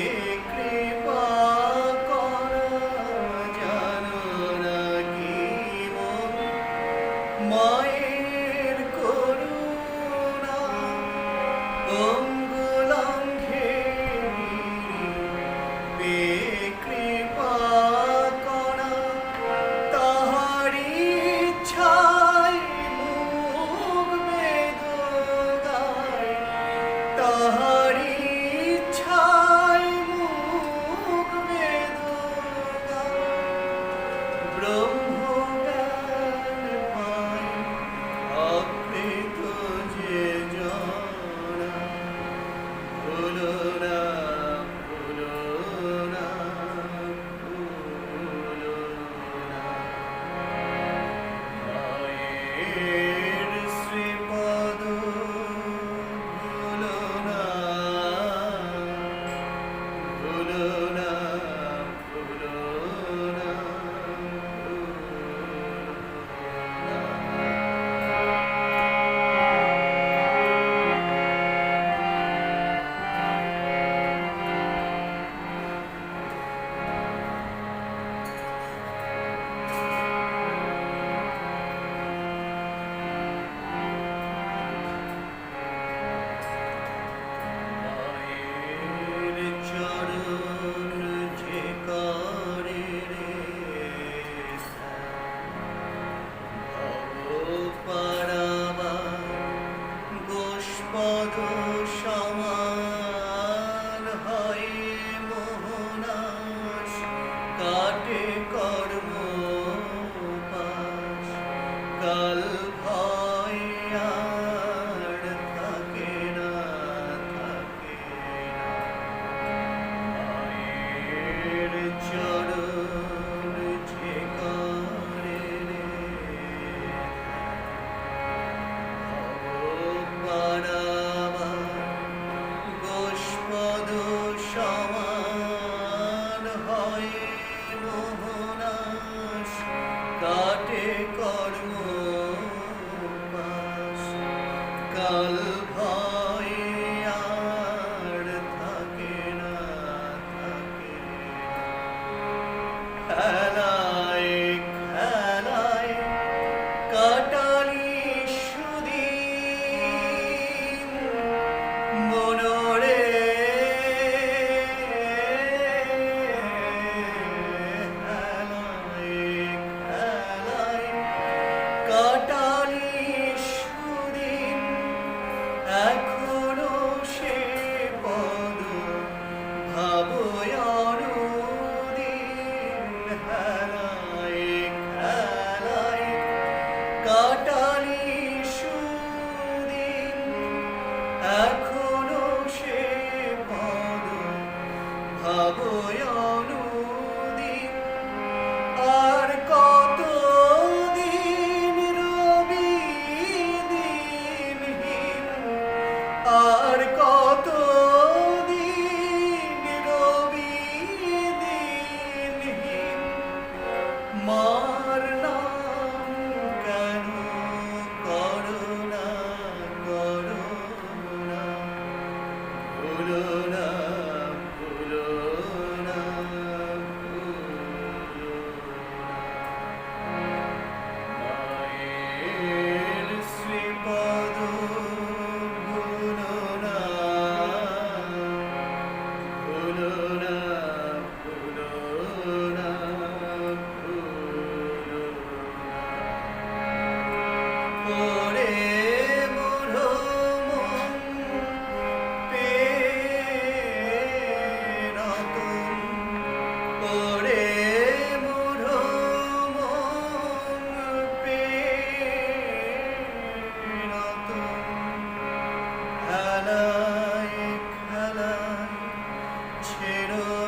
Amen. 블루. সাধু সমার হয় মোহনাশ কাটে কর্ম কাল ভয় Uh, Mãe. ছেড়ো।